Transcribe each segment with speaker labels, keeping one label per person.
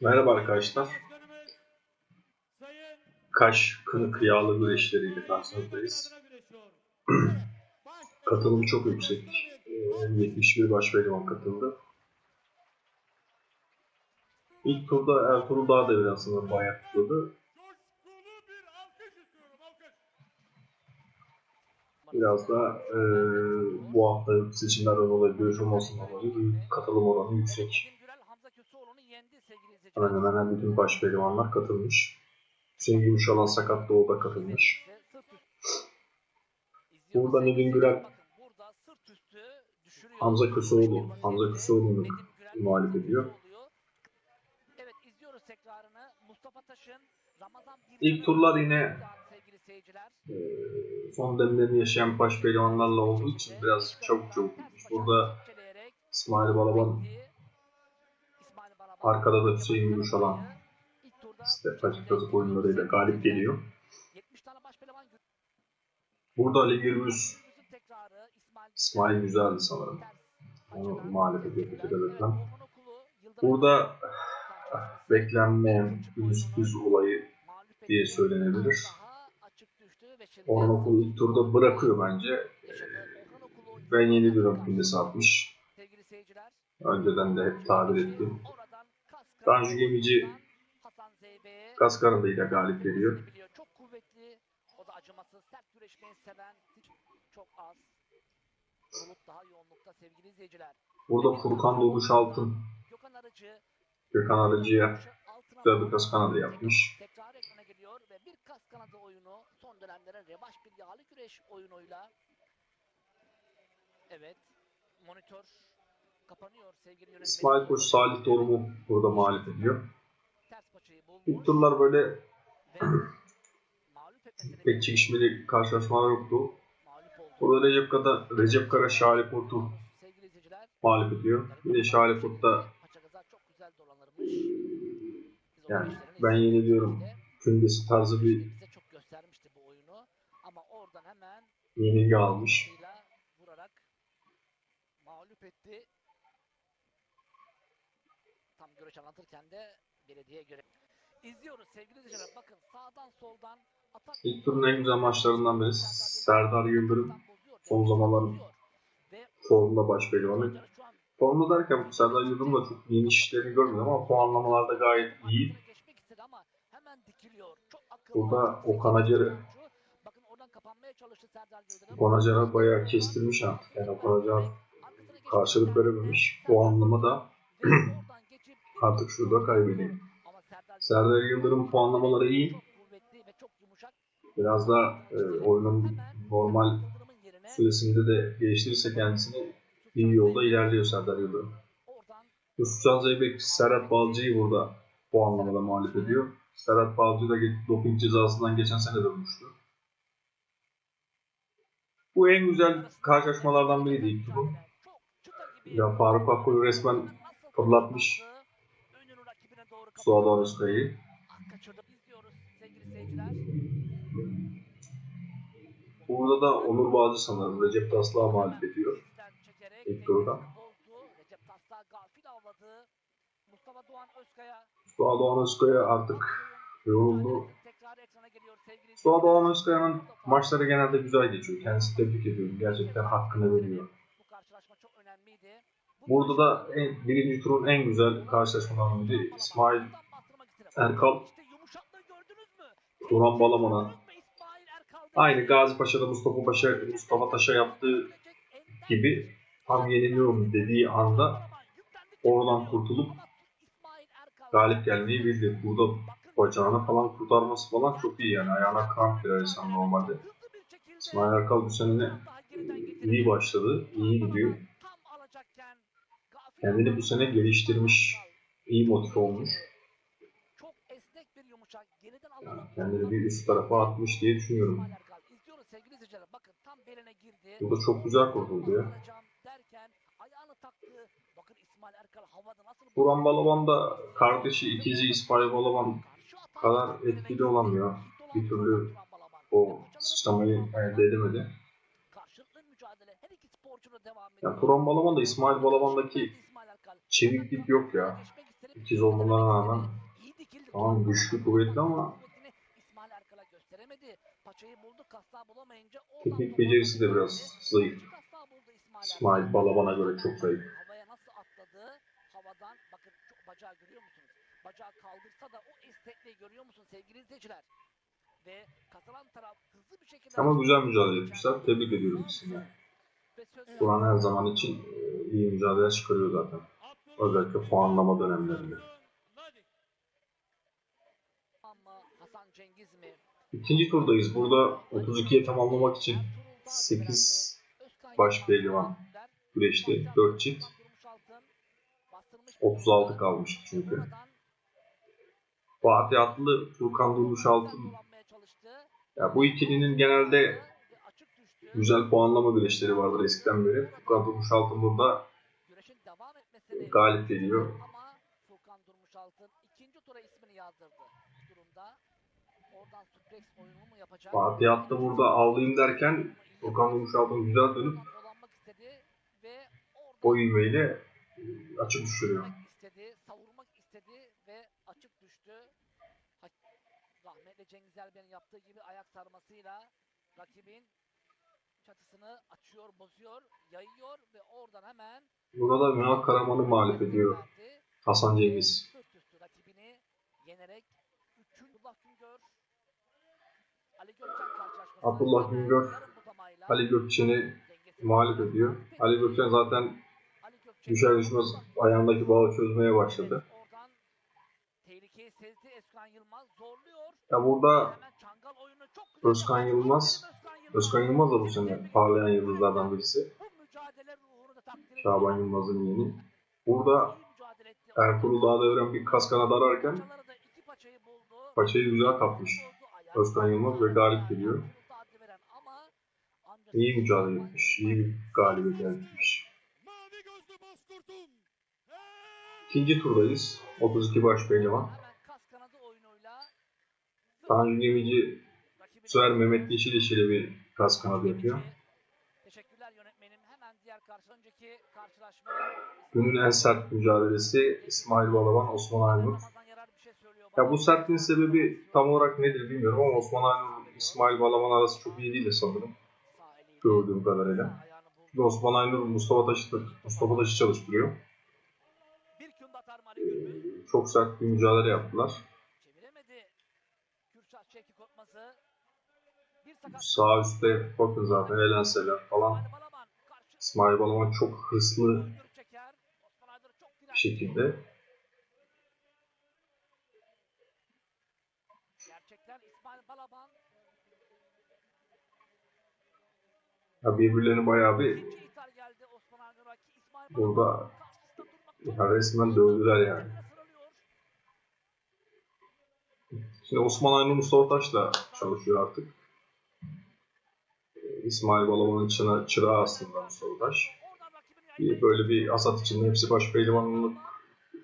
Speaker 1: Merhaba arkadaşlar. Kaş kınık yağlı güreşleriyle karşınızdayız. Katılım çok yüksek. Ee, 71 baş pehlivan katıldı. İlk turda Ertuğrul Dağdevri aslında bayağı tutuldu. Biraz da e, bu hafta seçimlerden dolayı görüşüm olsun dolayı katılım oranı yüksek. Hemen hemen bütün baş pehlivanlar katılmış. Hüseyin Gümüşalan sakat o da katılmış. Burada Nedim Gürel, Hamza Köseoğlu, Hamza Köseoğlu'nu mağlup ediyor.
Speaker 2: Evet izliyoruz tekrarını. Mustafa Taş'ın Ramazan
Speaker 1: İlk turlar yine e, son demlerini yaşayan baş pehlivanlarla olduğu için biraz çabuk çabuk bitmiş. Burada İsmail Balaban, arkada da Hüseyin Gümüşalan işte paçaktazı oyunlarıyla galip geliyor.
Speaker 2: 70 tane baş pehlivan gö-
Speaker 1: Burada Ali Gürbüz,
Speaker 2: İsmail
Speaker 1: güzeldi sanırım. Onu
Speaker 2: Okulu, Yıldırım
Speaker 1: Burada
Speaker 2: karşılaşması
Speaker 1: beklenmeyen bir sürpriz olayı diye söylenebilir. Orhan ilk turda bırakıyor bence.
Speaker 2: Okulu
Speaker 1: Ben yeni diyorum kündesi atmış. Önceden de hep tabir ettim. Tanju Gemici
Speaker 2: Zeybe'ye
Speaker 1: Kaskara'lıyla galip geliyor.
Speaker 2: Çok kuvvetli. O da acımasız. Sert güreşmeyi seven çok az. Bulut daha yoğunlukta sevgili izleyiciler.
Speaker 1: Burada Furkan Doğuş Altın
Speaker 2: Gökhan Arıcı
Speaker 1: Gökhan Arıcı'ya güzel bir kas yapmış.
Speaker 2: tekrar ekrana geliyor ve bir kas oyunu son dönemlere revaş bir yağlı güreş oyunuyla evet monitör kapanıyor sevgili yönetmenim.
Speaker 1: İsmail Koç Salih Torum'u burada mağlup ediyor. İlk turlar böyle pek çekişmeli karşılaşmalar yoktu. Burada Recep Kara, Recep Kara Şahali Kurt'u mağlup ediyor. Yine Şahali
Speaker 2: o
Speaker 1: Yani ben yeni
Speaker 2: izledik
Speaker 1: diyorum.
Speaker 2: de.
Speaker 1: kündesi tarzı bir
Speaker 2: Bize çok göstermişti bu oyunu. Ama oradan hemen
Speaker 1: yenilgi almış.
Speaker 2: kafasıyla vurarak mağlup etti. Tam görüş anlatırken de belediye göre. İzliyoruz sevgili izleyiciler. Bakın sağdan soldan atak.
Speaker 1: İlk turun en güzel maçlarından biri Serdar Yıldırım son zamanların formda baş pehlivanı. Formda derken Serdar Yıldırım da çok yeni işlerini görmedim ama puanlamalarda gayet iyi. Burada Okan Acar'ı
Speaker 2: Bakın oradan kapanmaya çalıştı Serdar Yıldırım.
Speaker 1: Okan Acar'a bayağı kestirmiş artık. Yani Okan Acar karşılık verememiş. Bu anlamda artık şurada kaybediyor. Serdar Yıldırım puanlamaları iyi. Biraz da e, oyunun normal süresinde de geliştirirse kendisini iyi yolda ilerliyor Serdar Yıldırım. Yusufcan Zeybek Serhat Balcı'yı burada bu anlamda mağlup ediyor. Serhat Balcı da doping cezasından geçen sene dönmüştü. Bu en güzel karşılaşmalardan biriydi ilk turun. Ya Faruk Akkoy'u resmen fırlatmış Suat Arıskay'ı. Burada da Onur Bağcı sanırım Recep Taslak'ı mağlup ediyor. İlk turda.
Speaker 2: Mustafa Doğan Özkaya
Speaker 1: artık yoruldu. Suat Doğan Özkaya'nın maçları genelde güzel geçiyor. Kendisi tebrik ediyorum. Gerçekten hakkını veriyor.
Speaker 2: Bu karşılaşma çok önemliydi.
Speaker 1: Burada da en, birinci turun en güzel karşılaşmalarından biri İsmail Erkal? Turan Balaman'a aynı Gazi Paşa'da Mustafa Paşa Mustafa Taş'a yaptığı gibi tam yeniliyorum dediği anda oradan kurtulup galip gelmeyi bildi. Burada bacağını falan kurtarması falan çok iyi yani. Ayağına kramp girer insan normalde. İsmail Erkal bu sene iyi başladı, iyi gidiyor. Kendini bu sene geliştirmiş, iyi motive olmuş. Yani kendini bir üst tarafa atmış diye düşünüyorum.
Speaker 2: Girdi.
Speaker 1: Burada çok güzel kurtuldu ya. Turan Balaban da kardeşi ikizi İsmail Balaban kadar etkili olamıyor. Bir türlü o sıçramayı elde edemedi.
Speaker 2: Da.
Speaker 1: Ya Turan Balaban da İsmail Balaban'daki çeviklik yok ya. İkiz olmalarına rağmen tamam güçlü kuvvetli ama teknik becerisi de biraz zayıf.
Speaker 2: İsmail.
Speaker 1: Balaban'a göre çok zayıf. Ama güzel mücadele etmişler. Tebrik ediyorum ikisini. Turan her zaman için e, iyi mücadele çıkarıyor zaten. Özellikle puanlama dönemlerinde. İkinci turdayız. Burada 32'ye tamamlamak için 8 baş pehlivan güreşti. 4 çift. 36 kalmıştı çünkü. Fatih Atlı, Furkan Durmuş Altın. Ya bu ikilinin genelde güzel puanlama güreşleri vardır eskiden beri. Furkan Durmuş Altın burada galip geliyor.
Speaker 2: Ama Furkan Durmuş Altın ikinci tura ismini yazdırdı. Bu durumda oradan suplex oyunu mu yapacak?
Speaker 1: Fatih Atlı burada avlayayım derken Furkan Durmuş Altın güzel dönüp o ivmeyle e, açı düşürüyor.
Speaker 2: İstedi, savurmak istedi ve açık düştü. Rahmetli Cengiz Erben'in yaptığı gibi ayak sarmasıyla rakibin çatısını açıyor, bozuyor, yayıyor ve oradan hemen
Speaker 1: Burada da Ünal Karaman'ı mağlup ediyor. Hasan Cengiz.
Speaker 2: Sırt üstü rakibini yenerek 3. Abdullah Güngör Ali Gökçen karşılaşması.
Speaker 1: Abdullah Güngör, Ali Gökçen'i mağlup ediyor. Ali Gökçen zaten düşer düşmez ayağındaki bağı çözmeye başladı.
Speaker 2: Oradan tehlikeyi sezdi Özkan Yılmaz zorluyor.
Speaker 1: Ya burada Özkan. Yılmaz, Özkan Yılmaz da bu sene parlayan yıldızlardan birisi. Şaban. Yılmaz'ın yeğeni. Burada. Ertuğrul Dağ'da öğren bir kas kanat ararken
Speaker 2: Paçaları da iki paçayı
Speaker 1: güzel kapmış. Özkan Yılmaz ve galip geliyor. İyi mücadele etmiş, iyi bir galibiyet elde etmiş. İkinci turdayız. 32 baş pehlivan. Tanju Gemici bu sefer Mehmet Yeşil Yeşil'e bir kas kanadı yapıyor.
Speaker 2: Teşekkürler yönetmenim. Hemen diğer karşı önceki karşılaşma.
Speaker 1: Günün en sert mücadelesi İsmail Balaban, Osman Aynur.
Speaker 2: Şey
Speaker 1: Ya bu sertliğin sebebi tam olarak nedir bilmiyorum ama Osman Aynur, İsmail Balaban arası çok iyi değil sanırım. Gördüğüm kadarıyla. Çünkü Osman Aynur Mustafa Taş'ı, Mustafa Taş'ı çalıştırıyor.
Speaker 2: Gürbüz.
Speaker 1: Çok sert bir mücadele yaptılar.
Speaker 2: Çeviremedi. Kürşat Şevki Korkmaz'ı. Bir sakat.
Speaker 1: Sağ üstte bakın zaten elenseler falan.
Speaker 2: İsmail Balaban
Speaker 1: çok hırslı bir şekilde. Ya birbirlerini bayağı bir Burada ya resmen dövdüler yani. Şimdi Osman Aynur Mustafa Taş'la çalışıyor artık. İsmail Balaban'ın çıra, çırağı aslında Mustafa Taş. Böyle bir asat içinde hepsi baş pehlivanlık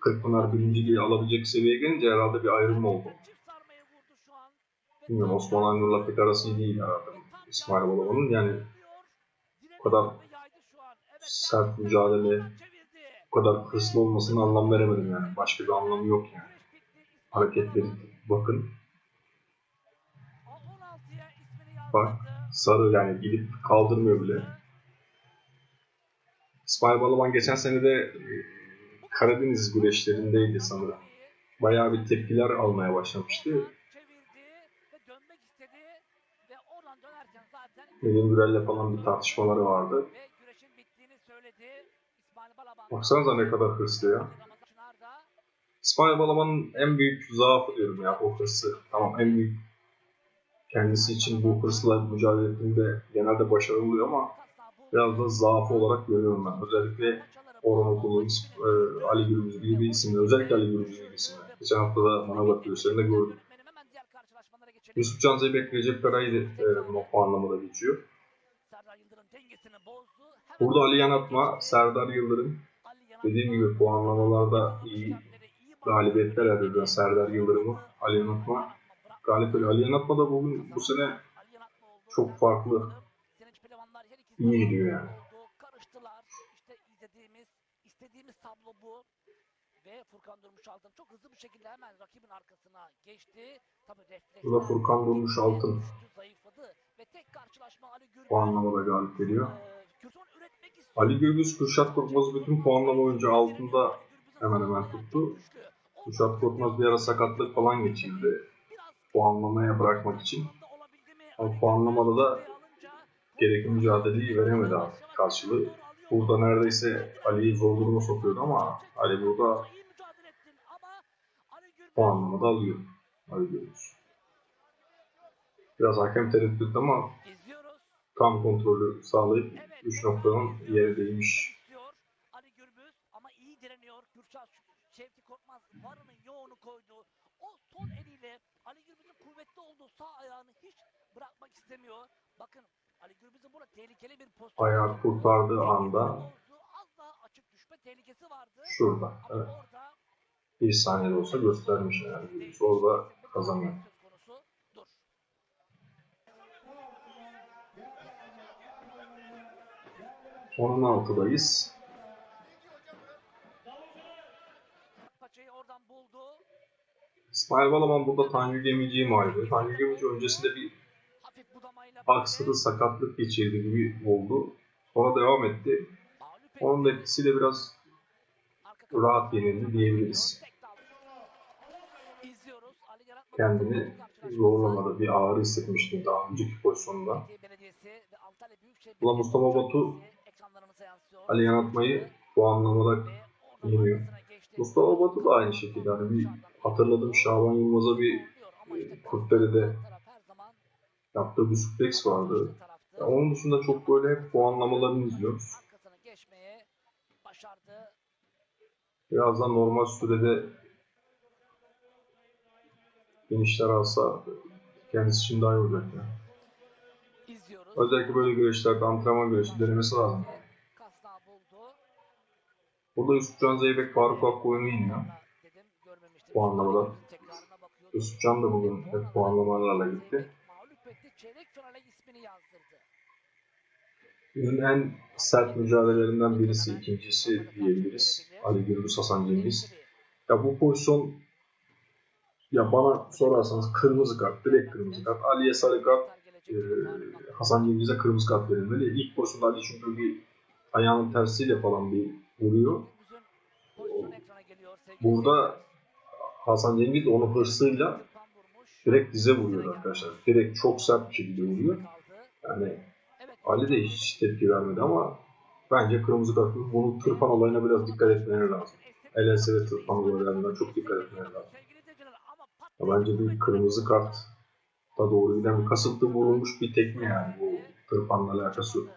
Speaker 1: Kırkpınar birinciliği alabilecek seviyeye gelince herhalde bir ayrım oldu. Bilmiyorum Osman Aynur'la pek arası değil herhalde İsmail Balaban'ın. Yani bu kadar sert mücadele, bu kadar hırslı olmasına anlam veremedim yani. Başka bir anlamı yok yani. Hareketleri bakın. Bak sarı yani gidip kaldırmıyor bile. İsmail Balaban geçen sene de e, Karadeniz güreşlerindeydi sanırım. Bayağı bir tepkiler almaya başlamıştı. Melih Gürel'le falan bir tartışmaları vardı. Baksanıza ne kadar hırslı ya. İsmail Balaban'ın en büyük zaafı diyorum ya o hırsı. Tamam en büyük kendisi için bu hırsla mücadele ettiğinde genelde başarılı oluyor ama biraz da zaafı olarak görüyorum ben. Özellikle Orhan Okulu, e, Ali Gürbüz gibi bir isimler. Özellikle Ali Gürbüz gibi isimler. Geçen hafta da Manavgat gösterinde
Speaker 2: geçelim.
Speaker 1: Yusuf Can Zeybek, Recep Karay'ı e, bu puanlamada geçiyor. Burada Ali Yanatma, Serdar Yıldırım dediğim gibi puanlamalarda iyi galibiyetler elde eden Serdar Yıldırım'ı, Ali Yanatma galip oluyor. Ali Yanatma da bugün bu sene çok farklı, iyi gidiyor yani.
Speaker 2: Bu. Furkan Durmuş Altın çok hızlı bir şekilde hemen rakibin arkasına geçti. Tabii refleksler.
Speaker 1: Burada Furkan Durmuş Altın
Speaker 2: zayıfladı ve tek karşılaşma Ali Gürbüz.
Speaker 1: puanlamada galip geliyor. Ali Gürbüz, Kürşat Korkmaz bütün puanlama oyuncu altında hemen hemen tuttu. Kürşat Korkmaz bir ara sakatlık falan geçirdi puanlamaya bırakmak için. Ama puanlamada da gerekli mücadeleyi veremedi karşılığı. Burada neredeyse Ali'yi zor duruma sokuyordu ama Ali burada puanlamada alıyor. Ali Gürbüz. Biraz hakem tereddütlü ama tam kontrolü sağlayıp 3 noktanın yere değmiş.
Speaker 2: İstiyor. Ali Gürbüz ama iyi direniyor. Kürşat Şevki Korkmaz varını yoğunu koydu. O son eliyle Ali Gürbüz'ün olduğu sağ ayağını hiç bırakmak istemiyor. Bakın Ali Gürbüz'ün burada tehlikeli bir pozisyon.
Speaker 1: Ayağı kurtardığı anda
Speaker 2: Az daha açık düşme tehlikesi vardı.
Speaker 1: şurada. Evet. Bir saniyede olsa göstermiş yani. Gürbüz. Orada kazanıyor.
Speaker 2: Söz konusu. Dur.
Speaker 1: 16'dayız.
Speaker 2: Paçayı oradan buldu.
Speaker 1: İsmail Balaban burada Tanju Gemici'yi mağlup ediyor. Tanju Gemici öncesinde bir aksırı sakatlık geçirdi gibi oldu. Sonra devam etti. Onun da etkisiyle biraz rahat yenildi diyebiliriz. Kendini zorlamadı. Bir ağrı hissetmiştim daha önceki pozisyonda. Ulan Mustafa Batu. Ali Yanatmayı
Speaker 2: oradan
Speaker 1: yeniyor. Mustafa Batu da aynı şekilde. Hani bir hatırladım Şaban Yılmaz'a bir e, Kurtdere'de yaptığı bir suplex vardı. Ya onun dışında çok böyle hep puanlamalarını izliyoruz. Birazdan normal sürede genişler alsa kendisi için daha iyi olacak ya.
Speaker 2: İzliyoruz.
Speaker 1: Özellikle böyle güreşlerde antrenman güreşi denemesi lazım. Burada Yusufcan Zeybek Faruk Akkoyun'u yeniyor. Puanlamada. Yusufcan da bugün hep puanlamalarla gitti. Günün en sert mücadelelerinden birisi, ikincisi diyebiliriz. Ali Gürbüz Hasan Cengiz. Ya bu pozisyon ya bana sorarsanız kırmızı kart, direkt kırmızı kart. Ali'ye sarı kart, e, Hasan Cengiz'e kırmızı kart verilmeli. İlk pozisyonda Ali çünkü bir ayağının tersiyle falan bir vuruyor. Burada Hasan Cengiz onu hırsıyla direkt dize vuruyor arkadaşlar. Direkt çok sert bir şekilde vuruyor. Yani Ali de hiç tepki vermedi ama bence kırmızı kart. Bunu tırpan olayına biraz dikkat etmeleri lazım. LS ve tırpan olaylarına çok dikkat etmeleri lazım. Ya bence bir kırmızı kart da doğru giden bir kasıtlı vurulmuş bir tekme yani bu tırpanla alakası yok.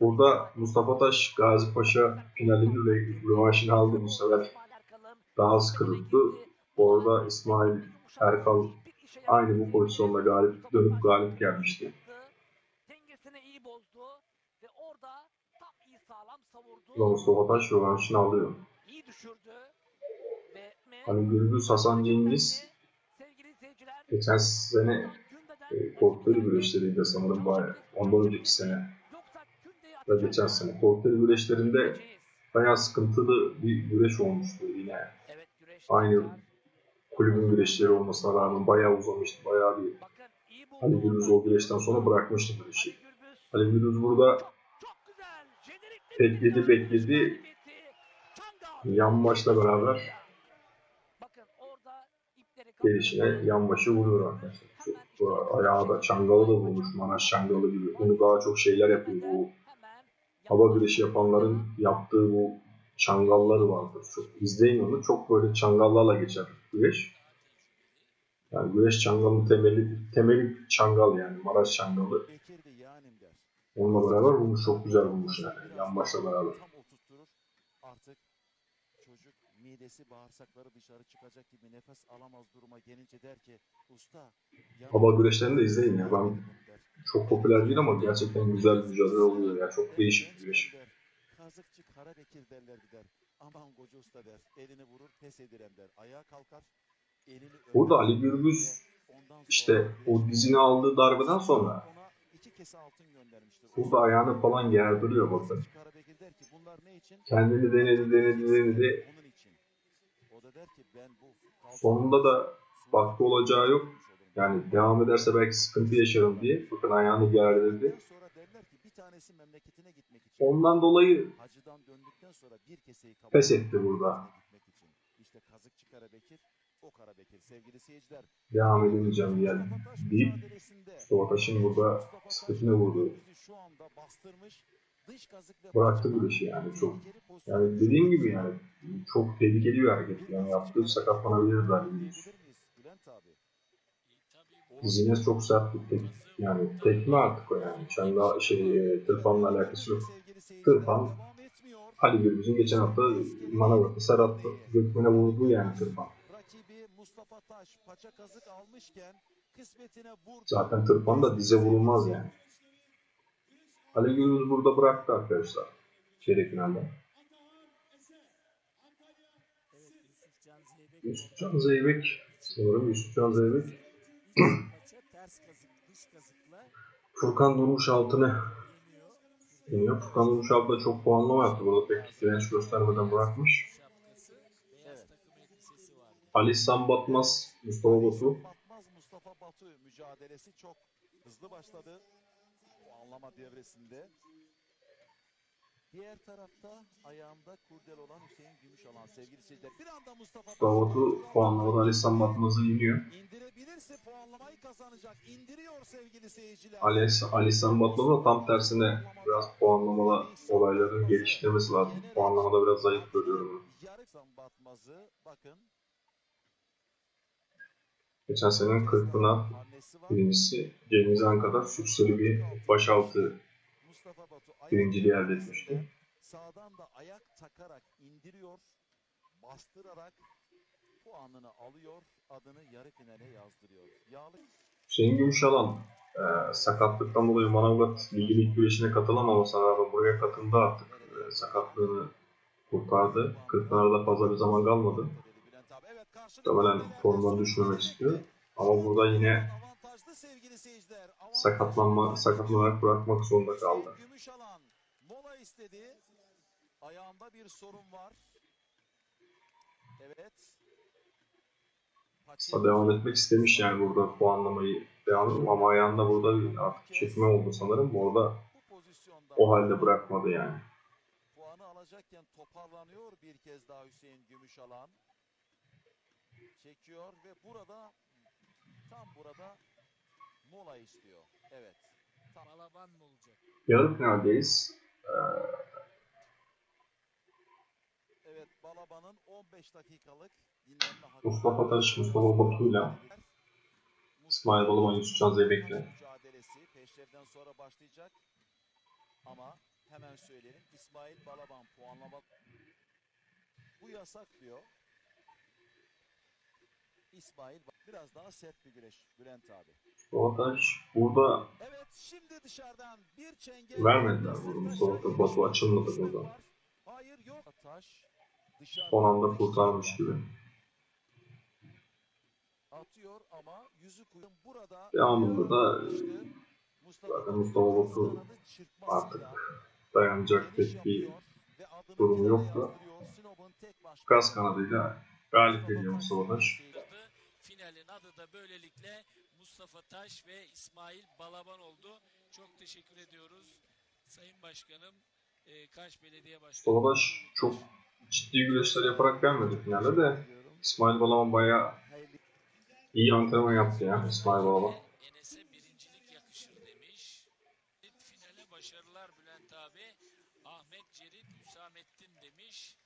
Speaker 1: Burada Mustafa Taş Gazi Paşa finalinin re- rövanşını aldı bu sefer. Daha az kırıldı. Orada İsmail Erkal aynı bu pozisyonda galip dönüp galip gelmişti.
Speaker 2: Dengesini iyi bozdu ve orada tam iyi sağlam savurdu.
Speaker 1: Burada Mustafa Taş rövanşını alıyor. Hani Gürbüz Hasan Cengiz geçen sene e, korkları güreşleriydi sanırım bayağı. Ondan önceki sene ve geçen sene korkları güreşlerinde bayağı sıkıntılı bir güreş olmuştu yine. Aynı kulübün güreşleri olmasına rağmen bayağı uzamıştı. Bayağı bir. Ali Gürbüz o güreşten sonra bırakmıştı güreşi.
Speaker 2: Ali Gürbüz
Speaker 1: burada Bekledi, bekledi. yan maçla beraber gelişine yan başı vuruyor arkadaşlar. Çok, ayağı da çangalı da vurmuş. Manaş çangalı gibi. Bunu daha çok şeyler yapıyor. Bu hava güreşi yapanların yaptığı bu çangalları vardır. Çok izleyin onu. Çok böyle çangallarla geçer güreş. Yani güreş çangalının temeli, temeli çangal yani. Maraş çangalı. Onunla beraber vurmuş. Çok güzel vurmuş yani. Yan başla beraber.
Speaker 3: Artık çocuk midesi bağırsakları dışarı çıkacak gibi nefes alamaz duruma gelince der ki usta
Speaker 1: Hava güreşlerini de izleyin ya. Ben çok popüler değil ama gerçekten güzel mücadele oluyor ya. Çok değişik güreş.
Speaker 3: Kazıkçı kara bekir derler gider. Aman koca usta der. Elini vurur pes edirem der. Ayağa kalkar. Elini
Speaker 1: Burada
Speaker 3: öper
Speaker 1: Ali Gürbüz işte o dizini aldığı darbeden sonra. Burada ayağını falan gerdiriyor bakın.
Speaker 3: Karabekir?
Speaker 1: Kendini denedi denedi denedi. Sonunda da baktı olacağı yok. Yani devam ederse belki sıkıntı yaşarım diye. Bakın ayağını gerdirdi.
Speaker 3: Sonra derler ki bir tanesi memleketine gitmek için.
Speaker 1: Ondan dolayı
Speaker 3: Hacıdan döndükten sonra bir keseyi
Speaker 1: Pes etti burada.
Speaker 3: İşte kazıkçı Karabekir o Karabekir sevgili seyirciler.
Speaker 1: devam edemeyeceğim diye deyip Mustafa Taş'ın burada sıkıntına vurdu.
Speaker 3: bizi Şu anda bastırmış. Dış kazık ve
Speaker 1: Bıraktı bu işi yani çok. Yani dediğim gibi yani çok tehlikeli bir hareket. Yani yaptığı sakatlanabilir
Speaker 3: miyiz Bülent abi?
Speaker 1: Dizine çok sert bir tek. Yani tekme artık o yani. Çanda şey e, tırpanla alakası yok. Tırpan. Ali Gürbüz'ün geçen hafta Manavgat'ta Serhat Gökmen'e vurduğu yani tırpan.
Speaker 3: Vurdu.
Speaker 1: Zaten tırpan da dize vurulmaz yani. Ali Gürbüz burada bıraktı arkadaşlar. Çeyrek finalde.
Speaker 4: Yusufcan Zeybek.
Speaker 1: Sanırım Yusufcan Zeybek. Furkan Durmuş altını
Speaker 4: yeniyor.
Speaker 1: Furkan Durmuş altında çok puanlama yaptı. Burada pek direnç göstermeden bırakmış.
Speaker 4: Vardı.
Speaker 1: Ali Sam Batmaz, Mustafa Batu.
Speaker 3: Mustafa Batu mücadelesi çok hızlı başladı. Bu anlama devresinde. Diğer tarafta ayağında kurdel olan Hüseyin Gümüşalan sevgili seyirciler. Bir anda Mustafa
Speaker 1: Mustafa Batu puanlamada Ali Sam Batmaz'ı yeniyor.
Speaker 3: İndirebilirse puanlamayı kazanacak. İndiriyor sevgili seyirciler.
Speaker 1: Sam Batmaz da tam tersine biraz puanlamada olayların geliştirmesi lazım. Puanlamada biraz zayıf görüyorum. onu.
Speaker 3: Yarı Sam Batmaz'ı bakın.
Speaker 1: Geçen senenin Kırkpınar
Speaker 3: Hamlesi var.
Speaker 1: birincisi Cengiz Ankara'da sükseli bir başaltı
Speaker 3: Mustafa Batu
Speaker 1: birinciliği elde etmişti.
Speaker 3: Sağdan da ayak takarak indiriyor, bastırarak puanını alıyor, adını yarı finale yazdırıyor. Yağlı
Speaker 1: Hüseyin Gümüşalan e, sakatlıktan dolayı Manavgat Ligi'nin ilk güreşine katılamamasına rağmen buraya katıldı artık. E, sakatlığını kurtardı. Kırkpınar'da fazla bir zaman kalmadı. Muhtemelen formdan düşmemek istiyor. Ama burada yine
Speaker 3: avantajlı sevgili seyirciler. Avantajlı
Speaker 1: sakatlanma, sakatlanarak bırakmak zorunda kaldı.
Speaker 3: Gümüşalan mola istedi. Ayağında bir sorun var. Evet.
Speaker 1: Kısa devam etmek istemiş yani burada puanlamayı devam ama ayağında burada bir artık çekme oldu sanırım. Orada o halde bırakmadı yani.
Speaker 3: puanı alacakken toparlanıyor bir kez daha Hüseyin Gümüşalan. Çekiyor ve burada tam burada mola istiyor. Evet. Tam
Speaker 4: Balaban mı olacak?
Speaker 1: Yarı finaldeyiz.
Speaker 3: evet Balaban'ın 15 dakikalık dinlenme hakkı.
Speaker 1: Mustafa Taş, Mustafa Batu'yla İsmail Balaban, Yusufcan Zeybek'le.
Speaker 3: mücadelesi peşrevden sonra başlayacak. Ama hemen söyleyelim İsmail Balaban puanlama bu yasak diyor. İsmail biraz daha sert bir güreş Bülent abi.
Speaker 1: Mustafa Taş burada
Speaker 3: Evet şimdi dışarıdan bir çengel
Speaker 1: Vermediler bunu. Mustafa Batu açılmadı burada. Son anda kurtarmış gibi.
Speaker 3: Atıyor ama yüzü kuyum burada.
Speaker 1: Devamında da.
Speaker 3: Mustafa
Speaker 1: zaten
Speaker 3: Batu
Speaker 1: Mustafa Batu artık dayanacak pek bir durumu yok da gaz kanadıyla galip ediyor Mustafa Taş.
Speaker 4: Finalin adı da böylelikle Mustafa Taş ve İsmail Balaban oldu. Çok teşekkür ediyoruz. Sayın Başkanım, e, Kaş Belediye Başkanı.
Speaker 1: Taş çok ciddi güreşler yaparak gelmedi finale de İsmail Balaban bayağı iyi antrenman yaptı ya İsmail Balaban.
Speaker 4: Enes'e birincilik yakışır demiş. Finale başarılar Bülent abi. Ahmet Cerit Hüsamettin demiş.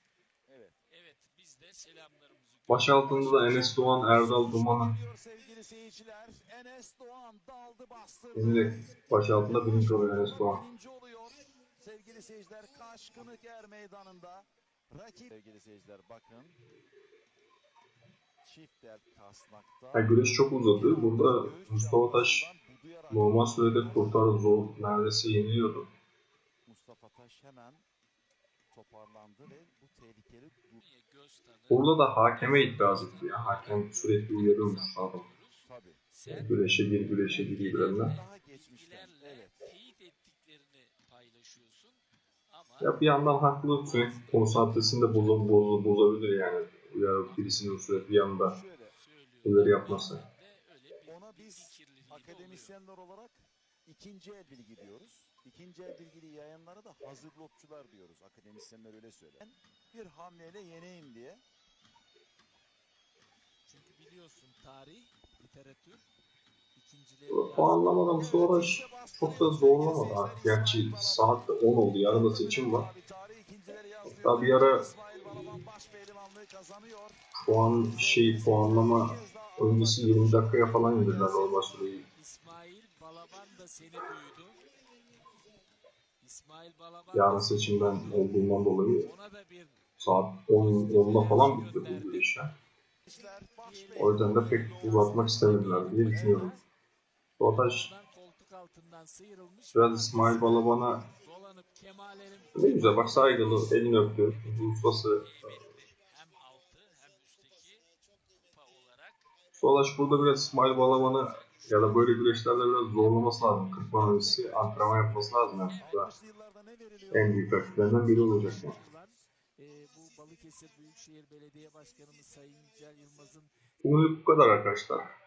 Speaker 3: Evet.
Speaker 4: Evet biz de selamlarımızı
Speaker 1: Baş altında da Enes Doğan, Erdal Duman'ı
Speaker 3: Geliyor sevgili seyirciler. Enes Doğan daldı bastırdı.
Speaker 1: Şimdi baş altında birinci oluyor Enes Doğan.
Speaker 3: Sevgili seyirciler Kaşkınık Er Meydanı'nda rakip sevgili seyirciler bakın Çiftel Kasnak'ta
Speaker 1: Ya güreş çok uzadı. Burada Mustafa Taş normal sürede kurtardı zor. Neredeyse yeniliyordu.
Speaker 3: Mustafa Taş hemen toparlandı ve bu tehlikeli
Speaker 1: Burada da hakeme itiraz etti ya. Hakem sürekli uyarıyormuş adam. Güreşe gir, güreşe gir.
Speaker 4: Ama
Speaker 1: Ya bir yandan haklı sürekli konsantresini de boza, boza, bozabilir yani. Ya birisinin sürekli yapmazsa.
Speaker 4: Öyle bir
Speaker 3: ona biz akademisyenler olarak ikinci el bilgi diyoruz. İkinci el bilgili yayınlara da hazır lotçular diyoruz. Akademisyenler öyle söyler. Ben bir hamleyle yeneyim diye.
Speaker 4: Çünkü biliyorsun tarih, literatür, ikincileri
Speaker 1: Puanlamadan sonra çok da zorlamadı ha. Gerçi saat de 10 oldu. Yarın da seçim var. Hatta bir ara puan şey puanlama öncesi 20 dakikaya falan indirdiler normal süreyi.
Speaker 4: İsmail Balaban da seni duydu.
Speaker 1: Yarın seçimden olduğundan dolayı saat 10 10'da falan bitti bu ya. O yüzden de pek uzatmak istemediler diye düşünüyorum.
Speaker 4: Sıyrılmış.
Speaker 1: biraz İsmail Balaban'a ne güzel bak saygılı elini öptü. Ustası Suataş burada biraz İsmail Balaban'ı ya da böyle güreşlerde biraz zorlaması lazım. Kırkman öncesi antrenman yapması lazım. Da en büyük rakiplerinden biri olacak yani.
Speaker 4: Ee, Balıkesir Büyükşehir Belediye Başkanımız Sayın Yücel Yılmaz'ın
Speaker 1: Bugünlük bu kadar arkadaşlar.